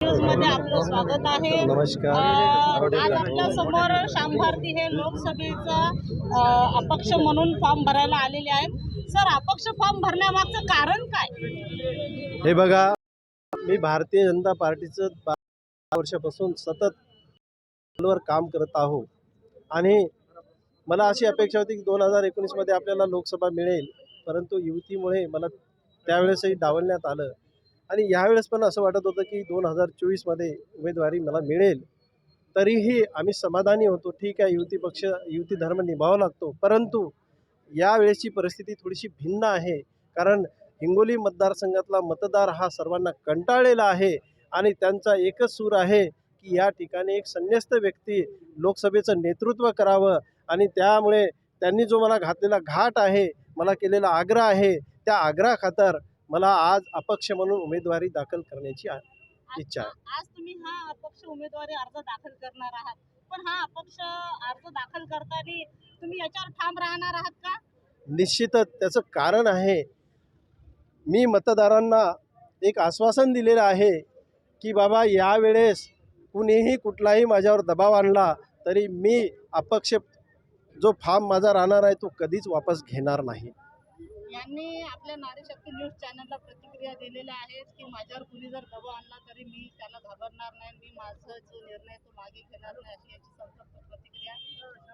न्यूजमध्ये आपलं स्वागत आहे. नमस्कार. आज आपल्यासमोर श्याम भारती हे लोकसभेचा अपक्ष म्हणून फॉर्म भरायला आलेले आहेत. सर अपक्ष फॉर्म भरण्यामागचं कारण काय? हे बघा मी भारतीय जनता पार्टीचं बारा वर्षापासून सतत वर काम करत आहो. आणि मला अशी अपेक्षा होती की दोन हजार एकोणीसमध्ये आपल्याला लोकसभा मिळेल परंतु युतीमुळे मला त्यावेळेसही डावलण्यात आलं. आणि यावेळेस पण असं वाटत होतं की दोन हजार चोवीसमध्ये उमेदवारी मला मिळेल. तरीही आम्ही समाधानी होतो. ठीक आहे युती पक्ष युती धर्म निभावा लागतो. परंतु यावेळेसची परिस्थिती थोडीशी भिन्न आहे. कारण हिंगोली मतदारसंघातला मतदार हा सर्वांना कंटाळलेला आहे आणि त्यांचा एकच सूर आहे की या ठिकाणी एक संन्यस्त व्यक्ती लोकसभेचं नेतृत्व करावं आणि त्यामुळे त्यांनी जो मला घातलेला घाट आहे मला केलेला आग्रह आहे त्या आग्रहाखातर मला आज अपक्ष म्हणून उमेदवारी दाखल करण्याची इच्छा आहे. आज तुम्ही हा अपक्ष उमेदवारी अर्ज दाखल करणार आहात. पण हा अपक्ष अर्ज दाखल करताना तुम्ही याच्यावर ठाम राहणार आहात का? निश्चितच त्याचं कारण आहे मी मतदारांना एक आश्वासन दिलेलं आहे की बाबा यावेळेस कुणीही कुठलाही माझ्यावर दबाव आणला तरी मी अपक्ष जो फॉर्म माझा राहणार आहे तो कधीच वापस घेणार नाही. यांनी आपल्या नारीशक्ती न्यूज चॅनलला प्रतिक्रिया दिलेल्या आहेत की माझ्यावर कुणी जर दबाव आणला तरी मी त्याला घाबरणार नाही मी माझा जो निर्णय तो मागे घेणार नाही अशी याची संकल्प